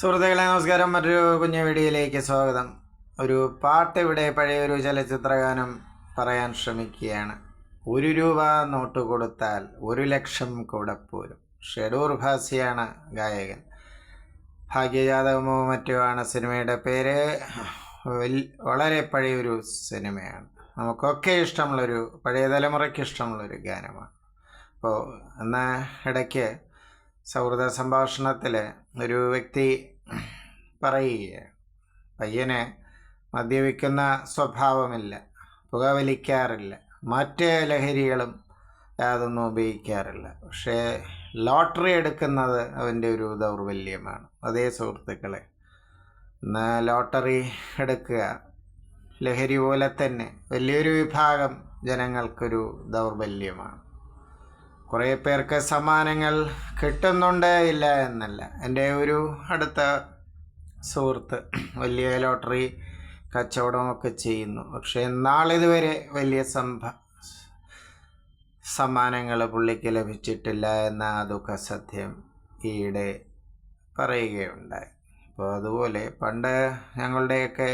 സുഹൃത്തുക്കളെ നമസ്കാരം. മറ്റൊരു കുഞ്ഞു വീഡിയോയിലേക്ക് സ്വാഗതം. ഒരു പാട്ട് ഇവിടെ പഴയൊരു ചലച്ചിത്രഗാനം പറയാൻ ശ്രമിക്കുകയാണ്. ഒരു രൂപ നോട്ട് കൊടുത്താൽ ഒരു ലക്ഷം കൂടെ പോരും. ഷെഡൂർ ഭാസിയാണ് ഗായകൻ. ഭാഗ്യജാതകമോ മറ്റോ ആണ് സിനിമയുടെ പേര്. വളരെ പഴയൊരു സിനിമയാണ്. നമുക്കൊക്കെ ഇഷ്ടമുള്ളൊരു പഴയ തലമുറയ്ക്ക് ഇഷ്ടമുള്ളൊരു ഗാനമാണ്. അപ്പോൾ എന്ന ഇടയ്ക്ക് സൗഹൃദ സംഭാഷണത്തിൽ ഒരു വ്യക്തി പറയുക പയ്യന് മദ്യപിക്കുന്ന സ്വഭാവമില്ല പുകവലിക്കാറില്ല മറ്റ് ലഹരികളും യാതൊന്നും ഉപയോഗിക്കാറില്ല. പക്ഷേ ലോട്ടറി എടുക്കുന്നത് അവന്റെ ഒരു ദൗർബല്യമാണ്. അതേ സുഹൃത്തുക്കളെ ഇന്ന് ലോട്ടറി എടുക്കുക ലഹരി പോലെ തന്നെ വലിയൊരു വിഭാഗം ജനങ്ങൾക്കൊരു ദൗർബല്യമാണ്. കുറേ പേർക്ക് സമ്മാനങ്ങൾ കിട്ടുന്നുണ്ട് ഇല്ല എന്നല്ല. എന്റെ ഒരു അടുത്ത സുഹൃത്ത് വലിയ ലോട്ടറി കച്ചവടമൊക്കെ ചെയ്യുന്നു. പക്ഷേ നാളിതുവരെ വലിയ സംഭ സമ്മാനങ്ങൾ പുള്ളിക്ക് ലഭിച്ചിട്ടില്ല എന്ന ദുഃഖ സത്യം ഈയിടെ പറയുകയുണ്ടായി. അപ്പോൾ അതുപോലെ പണ്ട് ഞങ്ങളുടെയൊക്കെ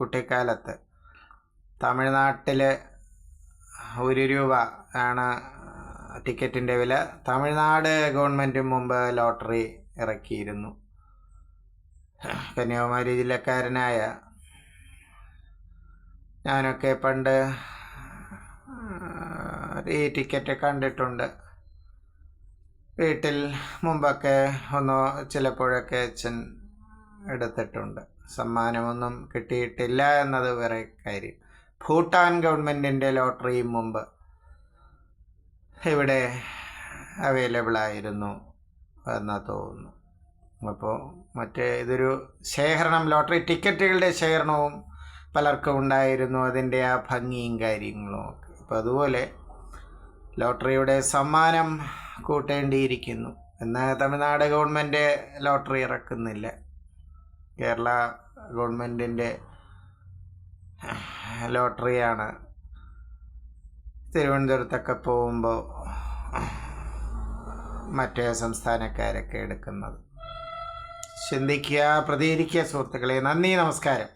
കുട്ടിക്കാലത്ത് തമിഴ്നാട്ടിൽ ഒരു രൂപ ആണ് ടിക്കറ്റിന്റെ വില തമിഴ്നാട് ഗവൺമെന്റ് മുമ്പ് ലോട്ടറി ഇറക്കിയിരുന്നു. കന്യാകുമാരി ജില്ലക്കാരനായ ഞാനൊക്കെ പണ്ട് ഈ ടിക്കറ്റ് കണ്ടിട്ടുണ്ട്. വീട്ടിൽ മുമ്പൊക്കെ ഒന്നോ ചിലപ്പോഴൊക്കെ അച്ഛൻ എടുത്തിട്ടുണ്ട്. സമ്മാനമൊന്നും കിട്ടിയിട്ടില്ല എന്നത് വേറെ കാര്യം. ഭൂട്ടാൻ ഗവൺമെന്റിന്റെ ലോട്ടറിയും മുമ്പ് ഇവിടെ അവൈലബിൾ ആയിരുന്നു എന്ന് തോന്നുന്നു. അപ്പോൾ മറ്റേ ഇതൊരു ശേഖരണം ലോട്ടറി ടിക്കറ്റുകളുടെ ശേഖരണവും പലർക്കും ഉണ്ടായിരുന്നു. അതിന്റെ ആ ഭംഗിയും കാര്യങ്ങളും ഒക്കെ. അപ്പോൾ അതുപോലെ ലോട്ടറിയുടെ സമ്മാനം കൂട്ടേണ്ടിയിരിക്കുന്നു. എന്നാൽ തമിഴ്നാട് ഗവൺമെന്റ് ലോട്ടറി ഇറക്കുന്നില്ല. കേരള ഗവൺമെന്റിന്റെ ലോട്ടറിയാണ് തിരുവനന്തപുരത്തൊക്കെ പോകുമ്പോൾ മറ്റേ സംസ്ഥാനക്കാരൊക്കെ എടുക്കുന്നത്. ചിന്തിക്കുക പ്രതികരിക്കുക സുഹൃത്തുക്കളെ നന്ദി നമസ്കാരം.